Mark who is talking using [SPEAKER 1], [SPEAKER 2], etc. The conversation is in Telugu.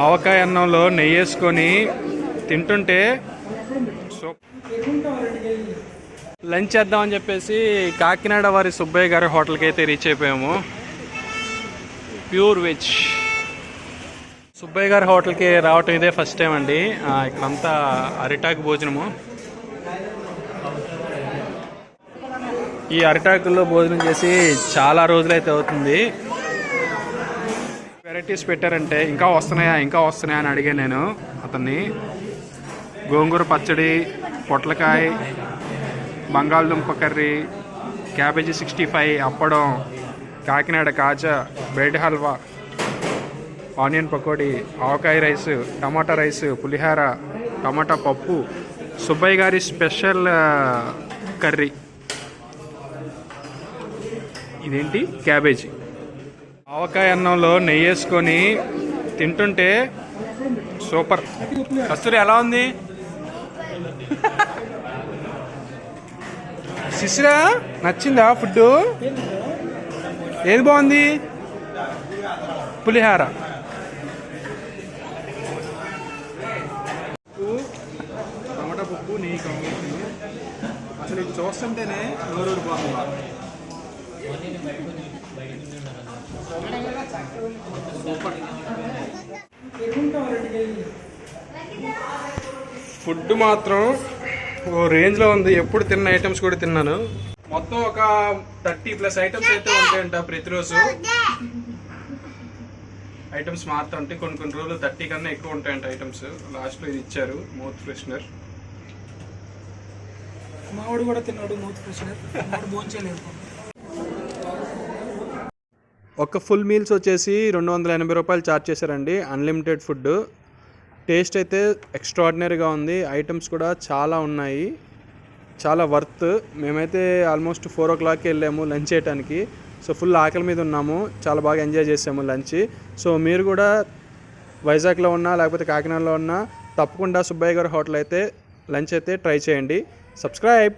[SPEAKER 1] ఆవకాయ అన్నంలో నెయ్యి వేసుకొని తింటుంటే సో లంచ్ చేద్దామని చెప్పేసి కాకినాడ వారి సుబ్బయ్య గారి హోటల్కి అయితే రీచ్ అయిపోయాము. Pure veg. సుబ్బయ్య గారి హోటల్కి రావటం ఇదే ఫస్ట్ టైం అండి. ఇక్కడంతా అరిటాకు భోజనము. ఈ అరిటాకుల్లో భోజనం చేసి చాలా రోజులైతే అవుతుంది. వెరైటీస్ పెట్టారంటే ఇంకా వస్తున్నాయా ఇంకా వస్తున్నాయా అని అడిగాను నేను అతన్ని. గోంగూర పచ్చడి పొట్లకాయ బంగాళదుంప కర్రీ క్యాబేజీ సిక్స్టీ ఫైవ్ అప్పడం కాకినాడ కాజా బ్రెడ్ హల్వా ఆనియన్ పకోడీ ఆవకాయ రైస్ టమాటా రైస్ పులిహార టమాటా పప్పు సుబ్బయ్య గారి స్పెషల్ కర్రీ. ఇదేంటి? క్యాబేజీ. ఆవకాయ అన్నంలో నెయ్యి వేసుకొని తింటుంటే సూపర్. కస్తూరి ఎలా ఉంది? శిశురా నచ్చిందా ఫుడ్ ఏది బాగుంది? పులిహార. టమాటా పప్పు నెయ్యి కాంబినేషన్. అసలు ఇది చూస్తుంటేనే నోరూరిపోతుంది ఫుడ్ మాత్రం ఓ రేంజ్లో ఉంది. ఎప్పుడు తిన్న ఐటమ్స్ కూడా తిన్నాను. మొత్తం ఒక థర్టీ ప్లస్ ఐటమ్స్ అయితే ఉంటాయంట ప్రతిరోజు. ఐటమ్స్ మారుతుంటే కొన్ని కొన్ని రోజులు థర్టీ కన్నా ఎక్కువ ఉంటాయంట ఐటమ్స్ లాస్ట్లో ఇది ఇచ్చారు మౌత్ ఫ్రెషనర్
[SPEAKER 2] మావాడు కూడా తిన్నాడు మూతి ఫ్రెషనర్ భోంచలేదు
[SPEAKER 1] ఒక ఫుల్ మీల్స్ వచ్చేసి రెండు వందల ఎనభై రూపాయలు ఛార్జ్ చేశారండి. అన్లిమిటెడ్ ఫుడ్ టేస్ట్ అయితే ఎక్స్ట్రాడినరీగా ఉంది. ఐటమ్స్ కూడా చాలా ఉన్నాయి. చాలా వర్త్. మేమైతే ఆల్మోస్ట్ ఫోర్ ఓ క్లాక్కి వెళ్ళాము లంచ్ చేయడానికి సో ఫుల్ ఆకలి మీద ఉన్నాము. చాలా బాగా ఎంజాయ్ చేసాము లంచ్. సో మీరు కూడా వైజాగ్లో ఉన్నా లేకపోతే కాకినాడలో ఉన్నా తప్పకుండా సుబ్బయ్య గారి హోటల్ అయితే లంచ్ అయితే ట్రై చేయండి. సబ్స్క్రైబ్!